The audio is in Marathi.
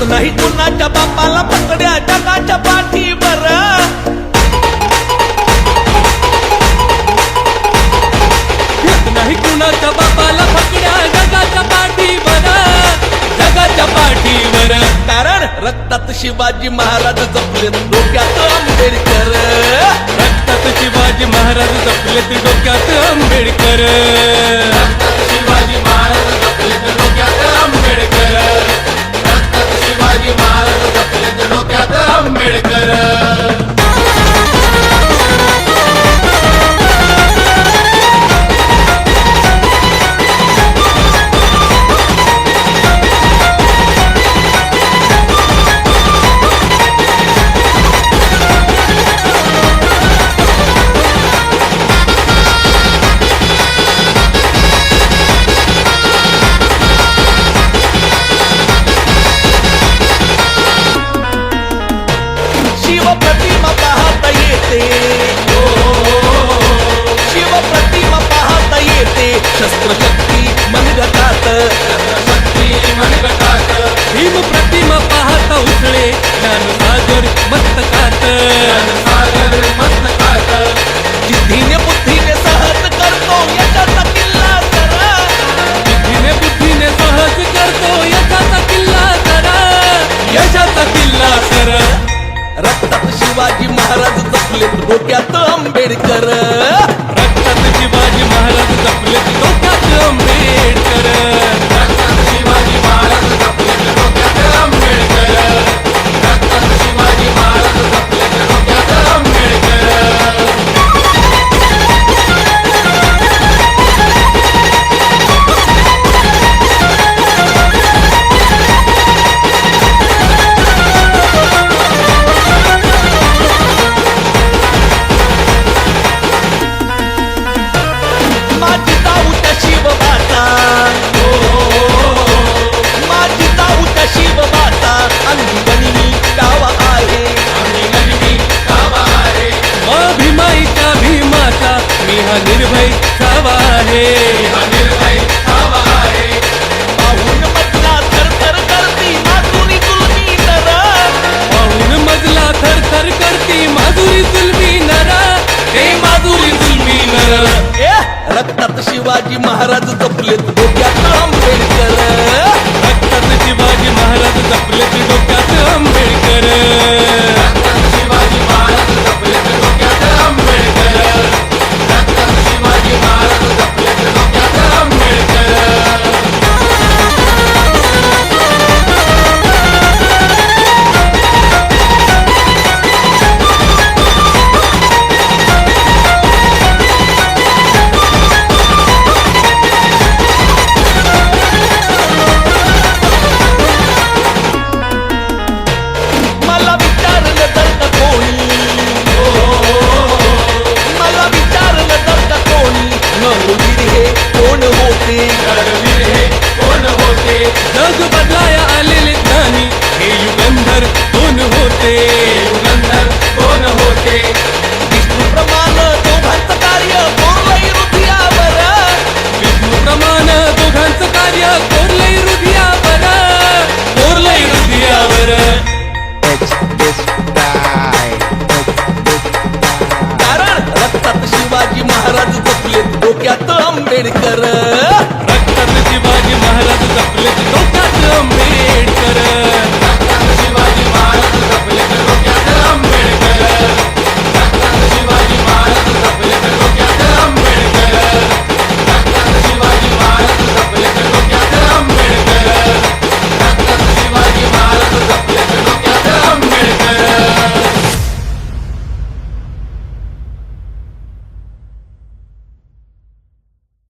कुणाच्या बापाला पकड्या जगाच्या पाठीवर. येत नाही कुणाच्या बापाला पकड्या जगाच्या पाठीवर. जगाच्या पाठीवर. कारण रक्तात शिवाजी महाराज जपले डोक्यात आंबेडकर. रक्तात शिवाजी महाराज जपलेत डोक्यात आंबेडकर. पाहता येते शिवप्रतिमा पाहता येते शस्त्रशक्ती मनगटात भीम प्रतिमा पाहता उठले ज्ञान सागर मस्तकात सागर मस्तकात जिद्दीने बुद्धीने सहज करतो यशाचा किल्ला करा सहज करतो यशाचा किल्ला करा यशाचा किल्ला कर शिवाजी महाराज जपलेत डोक्यात आंबेडकर. रक्तात शिवाजी महाराज जपलेत डोक्यात आंबेडकर. महाराज जपलेत डोक्यात आंबेडकर रक्तात शिवाजी महाराज जपलेत डोक्यात आंबेडकर எடுக்கிற. ரத்த மகாராஜ தப்பிலிட்டு